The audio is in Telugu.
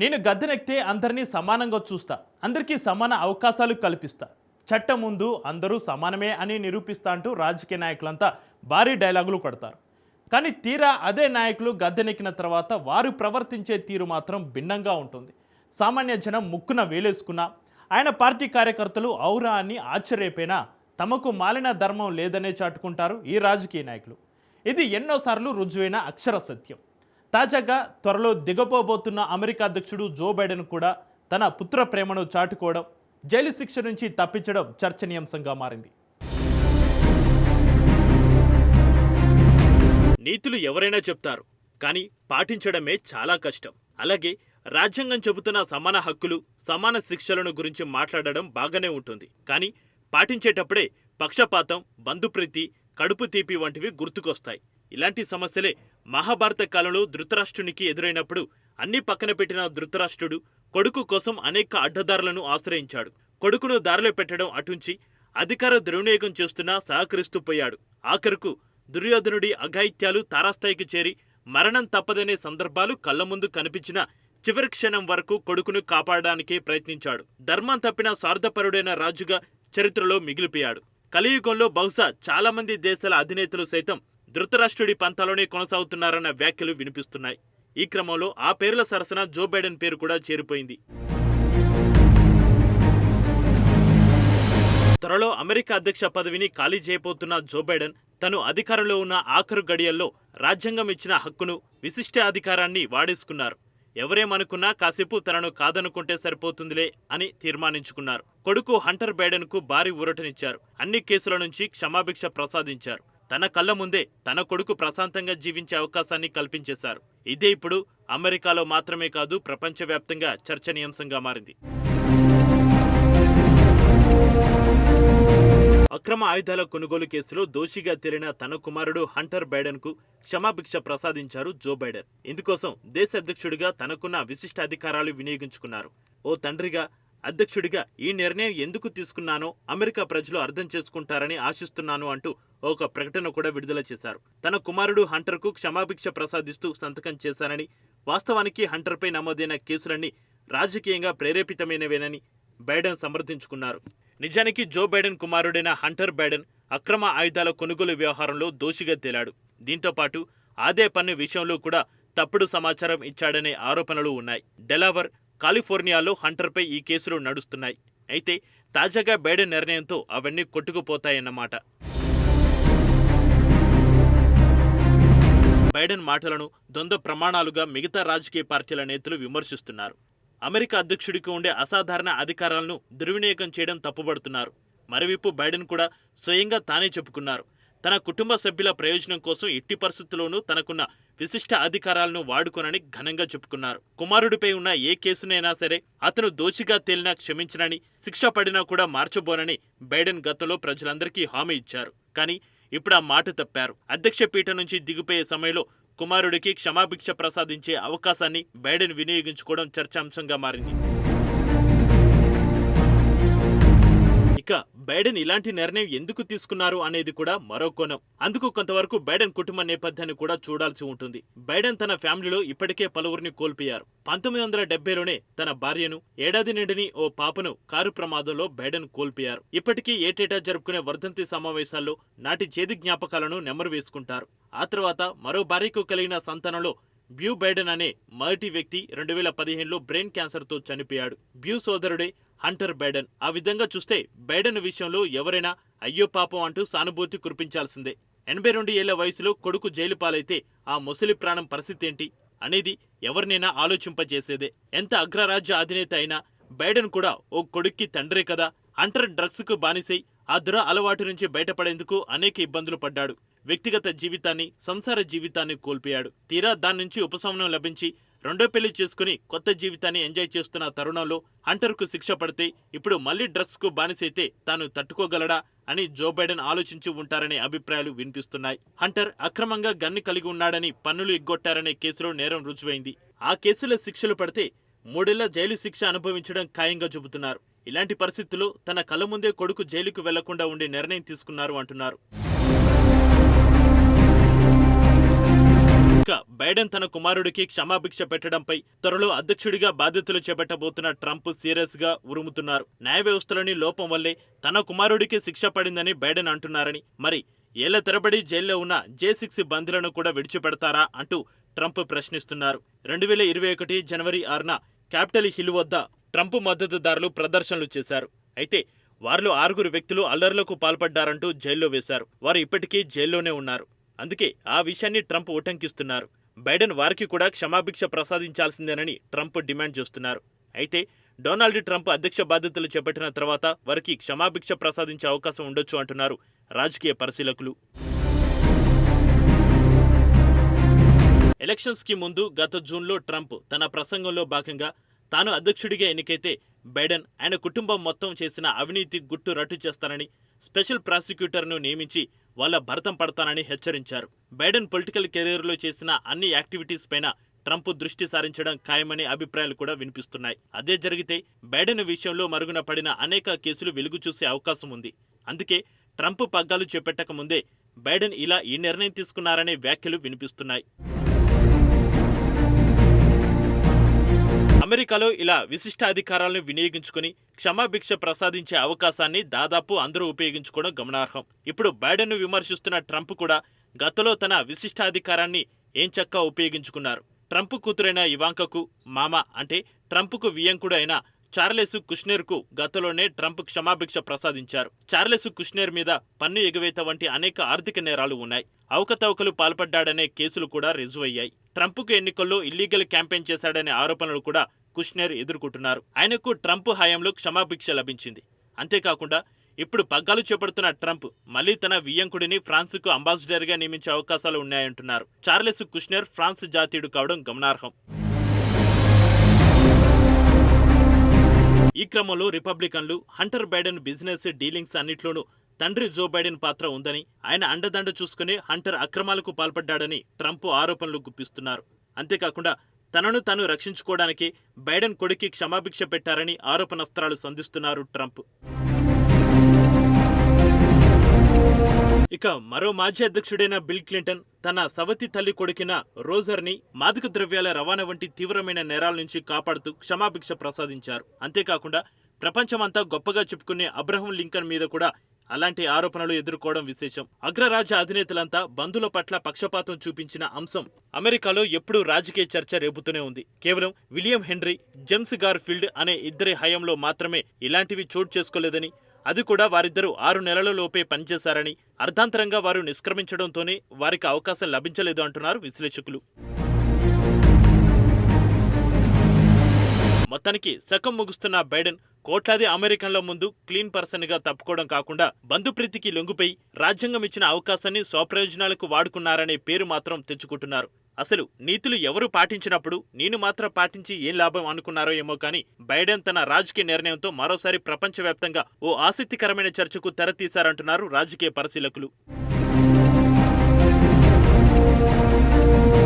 నేను గద్దెనెక్కితే అందరినీ సమానంగా చూస్తా. అందరికీ సమాన అవకాశాలు కల్పిస్తా. చట్టం ముందు అందరూ సమానమే అని నిరూపిస్తా అంటూ రాజకీయ నాయకులంతా భారీ డైలాగులు కొడతారు. కానీ తీరా అదే నాయకులు గద్దెనెక్కిన తర్వాత వారు ప్రవర్తించే తీరు మాత్రం భిన్నంగా ఉంటుంది. సామాన్య జనం ముక్కున వేలేసుకున్నా ఆయన పార్టీ కార్యకర్తలు ఔరా అని ఆశ్చర్యపోయినా తమకు మాలిన ధర్మం లేదనే చాటుకుంటారు ఈ రాజకీయ నాయకులు. ఇది ఎన్నోసార్లు రుజువైన అక్షర సత్యం. తాజాగా త్వరలో దిగపోబోతున్న అమెరికా అధ్యక్షుడు జో బైడెన్ కూడా తన పుత్ర ప్రేమను చాటుకోవడం జైలు శిక్ష నుంచి తప్పించడం చర్చనీయాంశంగా మారింది. నీతులు ఎవరైనా చెప్తారు కానీ పాటించడమే చాలా కష్టం. అలాగే రాజ్యాంగం చెబుతున్న సమాన హక్కులు సమాన శిక్షలను గురించి మాట్లాడడం బాగానే ఉంటుంది. కానీ పాటించేటప్పుడే పక్షపాతం బంధుప్రీతి కడుపు తీపి వంటివి గుర్తుకొస్తాయి. ఇలాంటి సమస్యలే మహాభారత కాలంలో ధృతరాష్ట్రునికి ఎదురైనప్పుడు అన్ని పక్కన పెట్టిన ధృతరాష్ట్రుడు కొడుకు కోసం అనేక అడ్డదారులను ఆశ్రయించాడు. కొడుకును దారిలో పెట్టడం అటుంచి అధికార దుర్వినియోగం చేస్తున్నా సహకరిస్తూ పోయాడు. ఆఖరుకు దుర్యోధనుడి అఘాయిత్యాలు తారాస్థాయికి చేరి మరణం తప్పదనే సందర్భాలు కళ్ళ ముందు కనిపించిన చివరి క్షణం వరకు కొడుకును కాపాడడానికే ప్రయత్నించాడు. ధర్మం తప్పిన స్వార్థపరుడైన రాజుగా చరిత్రలో మిగిలిపోయాడు. కలియుగంలో బహుశా చాలామంది దేశాల అధినేతలు సైతం ధృతరాష్ట్రుడి పంతాలోనే కొనసాగుతున్నారన్న వ్యాఖ్యలు వినిపిస్తున్నాయి. ఈ క్రమంలో ఆ పేర్ల సరసన జో బైడెన్ పేరు కూడా చేరిపోయింది. త్వరలో అమెరికా అధ్యక్ష పదవిని ఖాళీ చేయబోతున్న జో బైడెన్ తను అధికారంలో ఉన్న ఆఖరు గడియల్లో రాజ్యాంగం ఇచ్చిన హక్కును విశిష్ట అధికారాన్ని వాడేసుకున్నారు. ఎవరేమనుకున్నా కాసేపు తనను కాదనుకుంటే సరిపోతుందిలే అని తీర్మానించుకున్నారు. కొడుకు హంటర్ బైడెన్కు భారీ ఊరటనిచ్చారు. అన్ని కేసుల నుంచి క్షమాభిక్ష ప్రసాదించారు. తన కళ్ళ ముందే తన కొడుకు ప్రశాంతంగా జీవించే అవకాశాన్ని కల్పించేశారు. ఇదే ఇప్పుడు అమెరికాలో మాత్రమే కాదు ప్రపంచవ్యాప్తంగా చర్చనీయాంశంగా మారింది. అక్రమ ఆయుధాల కొనుగోలు కేసులో దోషిగా తేలిన తన కుమారుడు హంటర్ బైడెన్కు క్షమాభిక్ష ప్రసాదించారు జో బైడెన్. ఇందుకోసం దేశ అధ్యక్షుడిగా తనకున్న విశిష్ట అధికారాలు వినియోగించుకున్నారు. ఓ తండ్రిగా అధ్యక్షుడిగా ఈ నిర్ణయం ఎందుకు తీసుకున్నానో అమెరికా ప్రజలు అర్థం చేసుకుంటారని ఆశిస్తున్నాను అంటూ ఒక ప్రకటన కూడా విడుదల చేశారు. తన కుమారుడు హంటర్కు క్షమాభిక్ష ప్రసాదిస్తూ సంతకం చేశానని వాస్తవానికి హంటర్పై నమోదైన కేసులన్నీ రాజకీయంగా ప్రేరేపితమైనవేనని బైడెన్ సమర్థించుకున్నారు. నిజానికి జో బైడెన్ కుమారుడైన హంటర్ బైడెన్ అక్రమ ఆయుధాల కొనుగోలు వ్యవహారంలో దోషిగా తేలాడు. దీంతో పాటు ఆదాయ పన్ను విషయంలో కూడా తప్పుడు సమాచారం ఇచ్చాడనే ఆరోపణలు ఉన్నాయి. డెలావర్ కాలిఫోర్నియాలో హంటర్పై ఈ కేసులు నడుస్తున్నాయి. అయితే తాజాగా బైడెన్ నిర్ణయంతో అవన్నీ కొట్టుకుపోతాయన్నమాట. బైడెన్ మాటలను ద్వంద్వ ప్రమాణాలుగా మిగతా రాజకీయ పార్టీల నేతలు విమర్శిస్తున్నారు. అమెరికా అధ్యక్షుడికి ఉండే అసాధారణ అధికారాలను దుర్వినియోగం చేయడం తప్పుబడుతున్నారు మరోవైపు బైడెన్ కూడా స్వయంగా తానే చెప్పుకున్నారు. తన కుటుంబ సభ్యుల ప్రయోజనం కోసం ఎట్టి పరిస్థితుల్లోనూ తనకున్న విశిష్ట అధికారాలను వాడుకోనని ఘనంగా చెప్పుకున్నారు. కుమారుడిపై ఉన్న ఏ కేసునైనా సరే అతను దోషిగా తేలినా క్షమించనని శిక్ష పడినా కూడా మార్చబోనని బైడెన్ గతంలో ప్రజలందరికీ హామీ ఇచ్చారు. కానీ ఇప్పుడు ఆ మాట తప్పారు. అధ్యక్ష పీఠ నుంచి దిగిపోయే సమయంలో కుమారుడికి క్షమాభిక్ష ప్రసాదించే అవకాశాన్ని బైడెన్ వినియోగించుకోవడం చర్చాంశంగా మారింది. ఇక బైడెన్ ఇలాంటి నిర్ణయం ఎందుకు తీసుకున్నారు అనేది కూడా మరో కోణం. అందుకు కొంతవరకు బైడెన్ కుటుంబ నేపథ్యాన్ని కూడా చూడాల్సి ఉంటుంది. బైడెన్ తన ఫ్యామిలీలో ఇప్పటికే పలువురిని కోల్పోయారు. పంతొమ్మిది వందల డెబ్బైలోనే తన భార్యను ఏడాది నిండిని ఓ పాపను కారు ప్రమాదంలో బైడెన్ కోల్పోయారు. ఇప్పటికీ ఏటేటా జరుపుకునే వర్ధంతి సమావేశాల్లో నాటి చేది జ్ఞాపకాలను నెమరు వేసుకుంటారు. ఆ తర్వాత మరో భార్యకు కలిగిన సంతానంలో బ్యూ బైడెన్ అనే మొదటి వ్యక్తి రెండు వేల పదిహేనులో బ్రెయిన్ క్యాన్సర్తో చనిపోయాడు. బ్యూ సోదరుడే హంటర్ బైడెన్. ఆ విధంగా చూస్తే బైడెన్ విషయంలో ఎవరైనా అయ్యో పాపం అంటూ సానుభూతి కురిపించాల్సిందే. ఎనభై రెండు ఏళ్ళ వయసులో కొడుకు జైలు పాలైతే ఆ ముసలి ప్రాణం పరిస్థితి ఏంటి అనేది ఎవరినైనా ఆలోచింపజేసేదే. ఎంత అగ్రరాజ్య అధినేత అయినా బైడెన్ కూడా ఓ కొడుక్కి తండ్రే కదా. హంటర్ డ్రగ్స్కు బానిసై ఆ దుర అలవాటు నుంచి బయటపడేందుకు అనేక ఇబ్బందులు పడ్డాడు. వ్యక్తిగత జీవితాన్ని సంసార జీవితాన్ని కోల్పోయాడు. తీరా దాని నుంచి ఉపశమనం లభించి రెండో పెళ్ళి చేసుకుని కొత్త జీవితాన్ని ఎంజాయ్ చేస్తున్న తరుణంలో హంటర్కు శిక్ష పడితే ఇప్పుడు మళ్ళీ డ్రగ్స్కు బానిసైతే తాను తట్టుకోగలడా అని జో బైడెన్ ఆలోచించి ఉంటారనే అభిప్రాయాలు వినిపిస్తున్నాయి. హంటర్ అక్రమంగా గన్ను కలిగి ఉన్నాడని పన్నులు ఎగ్గొట్టారనే కేసులో నేరం రుజువైంది. ఆ కేసులో శిక్షలు పడితే మూడేళ్ళ జైలు శిక్ష అనుభవించడం ఖాయంగా చెబుతున్నారు. ఇలాంటి పరిస్థితుల్లో తన కళ్ళ ముందే కొడుకు జైలుకు వెళ్ళకుండా ఉండే నిర్ణయం తీసుకున్నారు అంటున్నారు. ఇక బైడెన్ తన కుమారుడికి క్షమాభిక్ష పెట్టడంపై త్వరలో అధ్యక్షుడిగా బాధ్యతలు చేపట్టబోతున్న ట్రంప్ సీరియస్గా ఉరుముతున్నారు. న్యాయ వ్యవస్థలోని లోపం వల్లే తన కుమారుడికి శిక్ష పడిందని బైడెన్ అంటున్నారని మరి ఏళ్ళ తరబడి జైల్లో ఉన్న జే సిక్స్ బందీలను కూడా విడిచిపెడతారా అంటూ ట్రంప్ ప్రశ్నిస్తున్నారు. రెండు వేల ఇరవై ఒకటి జనవరి ఆరున క్యాపిటల్ హిల్ వద్ద ట్రంప్ మద్దతుదారులు ప్రదర్శనలు చేశారు. అయితే వారిలో ఆరుగురు వ్యక్తులు అల్లర్లకు పాల్పడ్డారంటూ జైల్లో వేశారు. వారు ఇప్పటికీ జైల్లోనే ఉన్నారు. అందుకే ఆ విషయాన్ని ట్రంప్ ఉటంకిస్తున్నారు. బైడెన్ వారికి కూడా క్షమాభిక్ష ప్రసాదించాల్సిందేనని ట్రంప్ డిమాండ్ చేస్తున్నారు. అయితే డొనాల్డ్ ట్రంప్ అధ్యక్ష బాధ్యతలు చేపట్టిన తర్వాత వారికి క్షమాభిక్ష ప్రసాదించే అవకాశం ఉండొచ్చు అంటున్నారు రాజకీయ పరిశీలకులు. ఎలక్షన్స్కి ముందు గత జూన్లో ట్రంప్ తన ప్రసంగంలో భాగంగా తాను అధ్యక్షుడిగా ఎన్నికైతే బైడెన్ ఆయన కుటుంబం మొత్తం చేసిన అవినీతి గుట్టు రట్టు చేస్తానని స్పెషల్ ప్రాసిక్యూటర్ను నియమించి వాళ్ళ భరతం పడతానని హెచ్చరించారు. బైడెన్ పొలిటికల్ కెరీర్లో చేసిన అన్ని యాక్టివిటీస్ పైన ట్రంప్ దృష్టి సారించడం ఖాయమనే అభిప్రాయాలు కూడా వినిపిస్తున్నాయి. అదే జరిగితే బైడెన్ విషయంలో మరుగున పడిన అనేక కేసులు వెలుగు చూసే అవకాశం ఉంది. అందుకే ట్రంప్ పగ్గాలు చేపట్టక ముందే బైడెన్ ఇలా ఈ నిర్ణయం తీసుకున్నారనే వ్యాఖ్యలు వినిపిస్తున్నాయి. అమెరికాలో ఇలా విశిష్ట అధికారాలను వినియోగించుకుని క్షమాభిక్ష ప్రసాదించే అవకాశాన్ని దాదాపు అందరూ ఉపయోగించుకోవడం గమనార్హం. ఇప్పుడు బైడెన్ను విమర్శిస్తున్న ట్రంప్ కూడా గతంలో తన విశిష్ట అధికారాన్ని ఏం చక్కా ఉపయోగించుకున్నారు. ట్రంప్ కూతురైన ఇవాంకకు మామ అంటే ట్రంప్కు వియంకుడు అయిన చార్లెస్ కుష్నేర్కు గతంలోనే ట్రంప్ క్షమాభిక్ష ప్రసాదించారు. చార్లెస్ కుష్నేర్ మీద పన్ను ఎగవేత వంటి అనేక ఆర్థిక నేరాలు ఉన్నాయి. అవకతవకలు పాల్పడ్డాడనే కేసులు కూడా రుజువయ్యాయి. ట్రంప్కు ఎన్నికల్లో ఇల్లీగల్ క్యాంపెయిన్ చేశాడనే ఆరోపణలు కూడా కుష్నెర్ ఎదుర్కొంటున్నారు. ఆయనకు ట్రంప్ హయాంలో క్షమాభిక్ష లభించింది. అంతేకాకుండా ఇప్పుడు పగ్గాలు చేపడుతున్న ట్రంప్ మళ్ళీ తన వియ్యంకుడిని ఫ్రాన్స్కు అంబాసిడర్గా నియమించే అవకాశాలు ఉన్నాయంటున్నారు. చార్లెస్ కుష్నెర్ ఫ్రాన్స్ జాతీయుడు కావడం గమనార్హం. ఈ క్రమంలో రిపబ్లికన్లు హంటర్ బైడెన్ బిజినెస్ డీలింగ్స్ అన్నిట్లోనూ తండ్రి జో బైడెన్ పాత్ర ఉందని ఆయన అండదండ చూసుకుని హంటర్ అక్రమాలకు పాల్పడ్డాడని ట్రంప్ ఆరోపణలు గుప్పిస్తున్నారు. అంతేకాకుండా తనను తాను రక్షించుకోవడానికి బైడెన్ కొడుక్కి క్షమాభిక్ష పెట్టారని ఆరోపణస్త్రాలు సంధిస్తున్నారు ట్రంప్. ఇక మరో మాజీ అధ్యక్షుడైన బిల్ క్లింటన్ తన సవతి తల్లి కొడుకిన రోజర్ని మాదక ద్రవ్యాల రవాణా వంటి తీవ్రమైన నేరాల నుంచి కాపాడుతూ క్షమాభిక్ష ప్రసాదించారు. అంతేకాకుండా ప్రపంచమంతా గొప్పగా చెప్పుకునే అబ్రహం లింకన్ మీద కూడా అలాంటి ఆరోపణలు ఎదుర్కోవడం విశేషం. అగ్రరాజ్య అధినేతలంతా బంధుల పట్ల పక్షపాతం చూపించిన అంశం అమెరికాలో ఎప్పుడూ రాజకీయ చర్చ రేపుతూనే ఉంది. కేవలం విలియం హెన్రీ జేమ్స్ గార్ఫీల్డ్ అనే ఇద్దరి హయాంలో మాత్రమే ఇలాంటివి చోటు చేసుకోలేదని అది కూడా వారిద్దరూ ఆరు నెలల లోపే పనిచేశారని అర్ధాంతరంగా వారు నిష్క్రమించడంతోనే వారికి అవకాశం లభించలేదు అంటున్నారు విశ్లేషకులు. మొత్తానికి శకం ముగుస్తున్న బైడెన్ కోట్లాది అమెరికన్ల ముందు క్లీన్ పర్సన్గా తప్పుకోవడం కాకుండా బంధుప్రీతికి లొంగిపోయి రాజ్యాంగం ఇచ్చిన అవకాశాన్ని స్వప్రయోజనాలకు వాడుకున్నారనే పేరు మాత్రం తెచ్చుకుంటున్నారు. అసలు నీతులు ఎవరు పాటించినప్పుడు నేను మాత్రం పాటించి ఏం లాభం అనుకున్నారో ఏమో కానీ బైడెన్ తన రాజకీయ నిర్ణయంతో మరోసారి ప్రపంచవ్యాప్తంగా ఓ ఆసక్తికరమైన చర్చకు తెరతీశారంటున్నారు రాజకీయ పరిశీలకులు.